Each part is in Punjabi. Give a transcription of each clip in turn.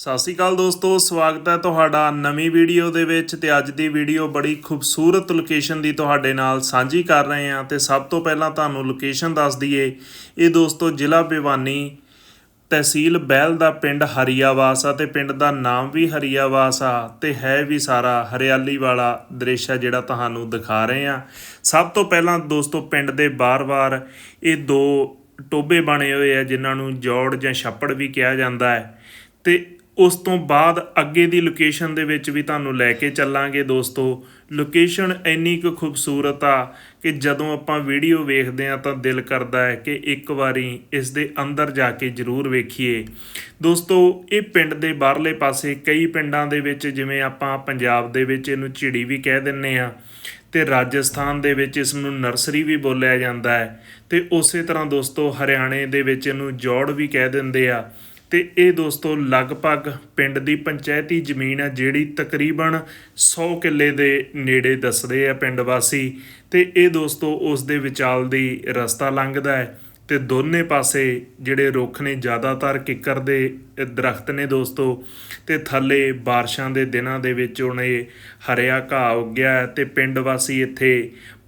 ਸਤਿ ਸ਼੍ਰੀ ਅਕਾਲ ਦੋਸਤੋ, ਸਵਾਗਤ ਹੈ ਤੁਹਾਡਾ ਨਵੀਂ ਵੀਡੀਓ ਦੇ ਵਿੱਚ ਤੇ ਅੱਜ ਦੀ ਵੀਡੀਓ ਬੜੀ ਖੂਬਸੂਰਤ ਲੋਕੇਸ਼ਨ ਦੀ ਤੁਹਾਡੇ ਨਾਲ ਸਾਂਝੀ ਕਰ ਰਹੇ ਹਾਂ ਤੇ ਸਭ ਤੋਂ ਪਹਿਲਾਂ ਤੁਹਾਨੂੰ ਲੋਕੇਸ਼ਨ ਦੱਸ ਦਈਏ। ਇਹ ਦੋਸਤੋ, ਜ਼ਿਲ੍ਹਾ ਭਿਵਾਨੀ ਤਹਿਸੀਲ ਬਹਿਲ ਦਾ ਪਿੰਡ ਹਰੀਆਵਾਸ ਆ ਤੇ ਪਿੰਡ ਦਾ ਨਾਮ ਵੀ ਹਰੀਆਵਾਸ ਆ ਤੇ ਹੈ ਵੀ ਸਾਰਾ ਹਰਿਆਲੀ ਵਾਲਾ ਦ੍ਰਿਸ਼ ਆ ਜਿਹੜਾ ਤੁਹਾਨੂੰ ਦਿਖਾ ਰਹੇ ਆ ਸਭ ਤੋਂ ਪਹਿਲਾਂ ਦੋਸਤੋ, ਪਿੰਡ ਦੇ ਬਾਰ-ਬਾਰ ਇਹ ਦੋ ਟੋਬੇ ਬਣੇ ਹੋਏ ਆ ਜਿਨ੍ਹਾਂ ਨੂੰ ਜੋੜ ਜਾਂ ਛੱਪੜ ਵੀ ਕਿਹਾ ਜਾਂਦਾ ਹੈ ਤੇ ਉਸ ਤੋਂ ਬਾਅਦ ਅੱਗੇ ਦੀ ਲੋਕੇਸ਼ਨ ਦੇ ਵਿੱਚ ਵੀ ਤੁਹਾਨੂੰ ਲੈ ਕੇ ਚੱਲਾਂਗੇ ਦੋਸਤੋ। ਲੋਕੇਸ਼ਨ ਇੰਨੀ ਕੁ ਖੂਬਸੂਰਤ ਆ ਕਿ ਜਦੋਂ ਆਪਾਂ ਵੀਡੀਓ ਵੇਖਦੇ ਆ ਤਾਂ ਦਿਲ ਕਰਦਾ ਹੈ ਕਿ ਇੱਕ ਵਾਰੀ ਇਸ ਦੇ ਅੰਦਰ ਜਾ ਕੇ ਜ਼ਰੂਰ ਵੇਖੀਏ। ਦੋਸਤੋ, ਇਹ ਪਿੰਡ ਦੇ ਬਾਹਰਲੇ ਪਾਸੇ ਕਈ ਪਿੰਡਾਂ ਦੇ ਵਿੱਚ ਜਿਵੇਂ ਆਪਾਂ ਪੰਜਾਬ ਦੇ ਵਿੱਚ ਇਹਨੂੰ ਝਿੜੀ ਵੀ ਕਹਿ ਦਿੰਨੇ ਆ ਤੇ ਰਾਜਸਥਾਨ ਦੇ ਵਿੱਚ ਇਸ ਨੂੰ ਨਰਸਰੀ ਵੀ ਬੋਲਿਆ ਜਾਂਦਾ ਹੈ ਤੇ ਉਸੇ ਤਰ੍ਹਾਂ ਦੋਸਤੋ ਹਰਿਆਣੇ ਦੇ ਵਿੱਚ ਇਹਨੂੰ ਜੋੜ ਵੀ ਕਹਿ ਦਿੰਦੇ ਆ। ਤੇ ਇਹ ਦੋਸਤੋ ਲਗਭਗ ਪਿੰਡ ਦੀ ਪੰਚਾਇਤੀ ਜ਼ਮੀਨ ਹੈ ਜਿਹੜੀ ਤਕਰੀਬਨ 100 ਕਿੱਲੇ ਦੇ ਨੇੜੇ ਦੱਸਦੇ ਆ ਪਿੰਡ ਵਾਸੀ ਤੇ ਇਹ ਦੋਸਤੋ ਉਸ ਦੇ ਵਿਚਾਲ ਦੀ ਰਸਤਾ ਲੰਘਦਾ ਹੈ ਤੇ ਦੋਨੇ ਪਾਸੇ ਜਿਹੜੇ ਰੁੱਖ ਨੇ ਜ਼ਿਆਦਾਤਰ ਕਿੱਕਰ ਦੇ ਦਰਖਤ ਨੇ ਦੋਸਤੋ ਤੇ ਥੱਲੇ ਬਾਰਿਸ਼ਾਂ ਦੇ ਦਿਨਾਂ ਦੇ ਵਿੱਚ ਉਹਨੇ ਹਰਿਆ ਘਾਹ ਉੱਗਿਆ ਹੈ ਤੇ ਪਿੰਡ ਵਾਸੀ ਇੱਥੇ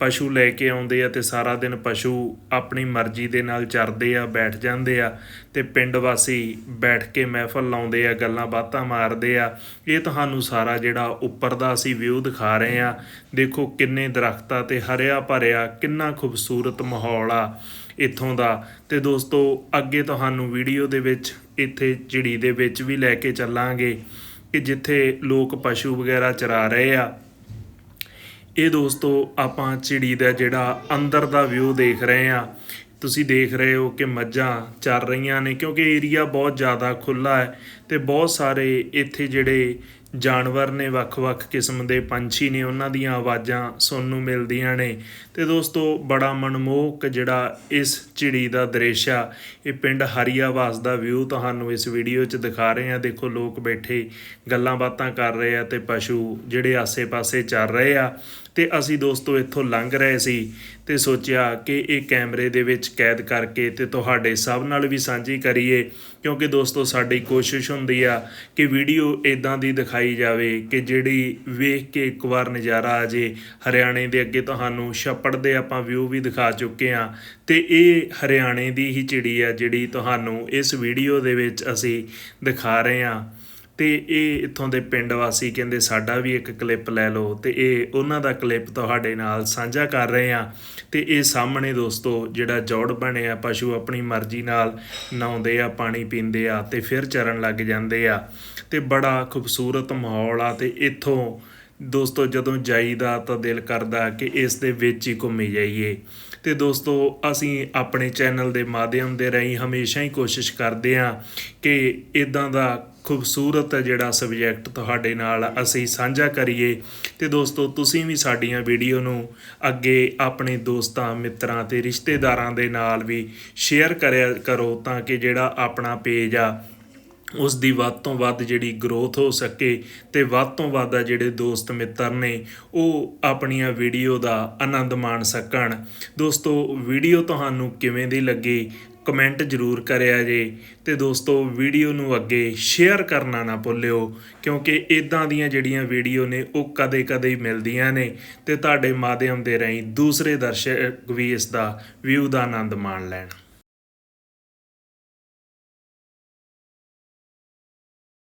ਪਸ਼ੂ ਲੈ ਕੇ ਆਉਂਦੇ ਆ ਤੇ ਸਾਰਾ ਦਿਨ ਪਸ਼ੂ ਆਪਣੀ ਮਰਜ਼ੀ ਦੇ ਨਾਲ ਚਰਦੇ ਆ, ਬੈਠ ਜਾਂਦੇ ਆ ਤੇ ਪਿੰਡ ਵਾਸੀ ਬੈਠ ਕੇ ਮਹਿਫਲ ਲਾਉਂਦੇ ਆ, ਗੱਲਾਂ ਬਾਤਾਂ ਮਾਰਦੇ ਆ। ਇਹ ਤੁਹਾਨੂੰ ਸਾਰਾ ਜਿਹੜਾ ਉੱਪਰ ਦਾ ਅਸੀਂ ਵਿਊ ਦਿਖਾ ਰਹੇ ਆ। ਦੇਖੋ ਕਿੰਨੇ ਦਰਖਤਾਂ ਤੇ ਹਰਿਆ ਭਰਿਆ, ਕਿੰਨਾ ਖੂਬਸੂਰਤ ਮਾਹੌਲ ਆ ਇੱਥੋਂ ਦਾ। ਤੇ ਦੋਸਤੋ, ਅੱਗੇ ਤੁਹਾਨੂੰ ਵੀਡੀਓ ਦੇ ਵਿੱਚ, ਇੱਥੇ ਝਿੜੀ ਦੇ ਵਿੱਚ ਵੀ ਲੈ ਕੇ ਚੱਲਾਂਗੇ ਕਿ ਜਿੱਥੇ ਲੋਕ ਪਸ਼ੂ ਵਗੈਰਾ ਚਰਾ ਰਹੇ ਆ। ਇਹ ਦੋਸਤੋ, ਆਪਾਂ ਝਿੜੀ ਦਾ ਜਿਹੜਾ ਅੰਦਰ ਦਾ ਵਿਊ ਦੇਖ ਰਹੇ ਆ ਤੁਸੀਂ ਦੇਖ ਰਹੇ ਹੋ ਕਿ ਮੱਝਾਂ ਚਰ ਰਹੀਆਂ ਨੇ ਕਿਉਂਕਿ ਏਰੀਆ ਬਹੁਤ ਜ਼ਿਆਦਾ ਖੁੱਲਾ ਹੈ ਤੇ ਬਹੁਤ ਸਾਰੇ ਇੱਥੇ ਜਿਹੜੇ ਜਾਨਵਰ ਨੇ ਵੱਖ-ਵੱਖ ਕਿਸਮ ਦੇ ਪੰਛੀ ਨੇ ਉਹਨਾਂ ਦੀਆਂ ਆਵਾਜ਼ਾਂ ਸੁਣਨ ਨੂੰ ਮਿਲਦੀਆਂ ਨੇ। ਤੇ ਦੋਸਤੋ, ਬੜਾ ਮਨਮੋਹਕ ਜਿਹੜਾ ਇਸ ਝਿੜੀ ਦਾ ਦ੍ਰਿਸ਼ ਆ, ਇਹ ਪਿੰਡ ਹਰੀਆਵਾਸ ਦਾ ਵਿਊ ਤੁਹਾਨੂੰ ਇਸ ਵੀਡੀਓ 'ਚ ਦਿਖਾ ਰਹੇ ਆ ਦੇਖੋ, ਲੋਕ ਬੈਠੇ ਗੱਲਾਂ ਬਾਤਾਂ ਕਰ ਰਹੇ ਆ ਤੇ ਪਸ਼ੂ ਜਿਹੜੇ ਆਸੇ-ਪਾਸੇ ਚੱਲ ਰਹੇ ਆ। ਤੇ ਅਸੀਂ ਦੋਸਤੋ, ਇੱਥੋਂ ਲੰਘ ਰਹੇ ਸੀ ਤੇ ਸੋਚਿਆ ਕਿ ਇਹ ਕੈਮਰੇ ਦੇ ਵਿੱਚ ਕੈਦ ਕਰਕੇ ਤੇ ਤੁਹਾਡੇ ਸਭ ਨਾਲ ਵੀ ਸਾਂਝੀ ਕਰੀਏ, ਕਿਉਂਕਿ ਦੋਸਤੋ, ਸਾਡੀ ਕੋਸ਼ਿਸ਼ ਹੁੰਦੀ ਆ ਕਿ ਵੀਡੀਓ ਇਦਾਂ ਦੀ ਦਿਖਾਈ ਦਿਖਾਈ ਜਾਵੇ ਕਿ ਜਿਹੜੀ ਵੇਖ ਕੇ ਇੱਕ ਵਾਰ ਨਜ਼ਾਰਾ ਆ ਜੇ। ਹਰਿਆਣੇ ਦੇ ਅੱਗੇ ਤੁਹਾਨੂੰ ਛੱਪੜ ਦੇ ਆਪਾਂ ਵਿਊ ਵੀ ਦਿਖਾ ਚੁੱਕੇ ਆ ਤੇ ਇਹ ਹਰਿਆਣੇ ਦੀ ਹੀ ਚਿੜੀ ਆ ਜਿਹੜੀ ਤੁਹਾਨੂੰ ਇਸ ਵੀਡੀਓ ਦੇ ਵਿੱਚ ਅਸੀਂ ਦਿਖਾ ਰਹੇ ਆ ਤੇ ਇਹ ਇੱਥੋਂ ਦੇ ਪਿੰਡ ਵਾਸੀ ਕਹਿੰਦੇ ਸਾਡਾ ਵੀ ਇੱਕ ਕਲਿੱਪ ਲੈ ਲਓ ਤੇ ਇਹ ਉਹਨਾਂ ਦਾ ਕਲਿੱਪ ਤੁਹਾਡੇ ਨਾਲ ਸਾਂਝਾ ਕਰ ਰਹੇ ਆ ਤੇ ਇਹ ਸਾਹਮਣੇ ਦੋਸਤੋ ਜਿਹੜਾ ਜੋੜ ਬਣਿਆ ਪਸ਼ੂ ਆਪਣੀ ਮਰਜ਼ੀ ਨਾਲ ਨਹਾਉਂਦੇ ਆ, ਪਾਣੀ ਪੀਂਦੇ ਆ ਤੇ ਫਿਰ ਚਰਨ ਲੱਗ ਜਾਂਦੇ ਆ। ਤੇ ਬੜਾ ਖੂਬਸੂਰਤ ਮਾਹੌਲ ਆ ਤੇ ਇੱਥੋਂ ਦੋਸਤੋ, ਜਦੋਂ ਜਾਈਦਾ ਤਾਂ ਦਿਲ ਕਰਦਾ ਕਿ ਇਸ ਦੇ ਵਿੱਚ ਹੀ ਘੁੰਮੀ ਜਾਈਏ। ਤੇ ਦੋਸਤੋ, ਅਸੀਂ ਆਪਣੇ ਚੈਨਲ ਦੇ ਮਾਧਿਅਮ ਦੇ ਰਾਹੀਂ ਹਮੇਸ਼ਾ ਹੀ ਕੋਸ਼ਿਸ਼ ਕਰਦੇ ਹਾਂ ਕਿ ਇਦਾਂ ਦਾ ਖੂਬਸੂਰਤ ਜਿਹੜਾ ਸਬਜੈਕਟ ਤੁਹਾਡੇ ਨਾਲ ਅਸੀਂ ਸਾਂਝਾ ਕਰੀਏ। ਤੇ ਦੋਸਤੋ, ਤੁਸੀਂ ਵੀ ਸਾਡੀਆਂ ਵੀਡੀਓ ਨੂੰ ਅੱਗੇ ਆਪਣੇ ਦੋਸਤਾਂ, ਮਿੱਤਰਾਂ ਤੇ ਰਿਸ਼ਤੇਦਾਰਾਂ ਦੇ ਨਾਲ ਵੀ ਸ਼ੇਅਰ ਕਰਿਆ ਕਰੋ ਤਾਂ ਕਿ ਜਿਹੜਾ ਆਪਣਾ ਪੇਜ ਆ ਉਸ ਦੀ ਵੱਧ ਤੋਂ ਵੱਧ ਜਿਹੜੀ ਗਰੋਥ ਹੋ ਸਕੇ ਤੇ ਵੱਧ ਤੋਂ ਵੱਧ ਆ ਜਿਹੜੇ ਦੋਸਤ ਮਿੱਤਰ ਨੇ, ਉਹ ਆਪਣੀਆਂ ਵੀਡੀਓ ਦਾ ਆਨੰਦ ਮਾਣ ਸਕਣ। ਦੋਸਤੋ ਵੀਡੀਓ ਤੁਹਾਨੂੰ ਕਿਵੇਂ ਦੀ ਲੱਗੀ? ਕਮੈਂਟ ਜ਼ਰੂਰ ਕਰਿਆ ਜੇ ਤੇ ਦੋਸਤੋ ਵੀਡੀਓ ਨੂੰ ਅੱਗੇ ਸ਼ੇਅਰ ਕਰਨਾ ਨਾ ਭੁੱਲਿਓ, ਕਿਉਂਕਿ ਇਦਾਂ ਦੀਆਂ ਜਿਹੜੀਆਂ ਵੀਡੀਓ ਨੇ, ਉਹ ਕਦੇ-ਕਦੇ ਹੀ ਮਿਲਦੀਆਂ ਨੇ ਤੇ ਤੁਹਾਡੇ ਮਾਧਿਅਮ ਦੇ ਰਾਹੀਂ ਦੂਸਰੇ ਦਰਸ਼ਕ ਵੀ ਇਸ ਦਾ ਵਿਊ ਦਾ ਆਨੰਦ ਮਾਣ ਲੈਣ।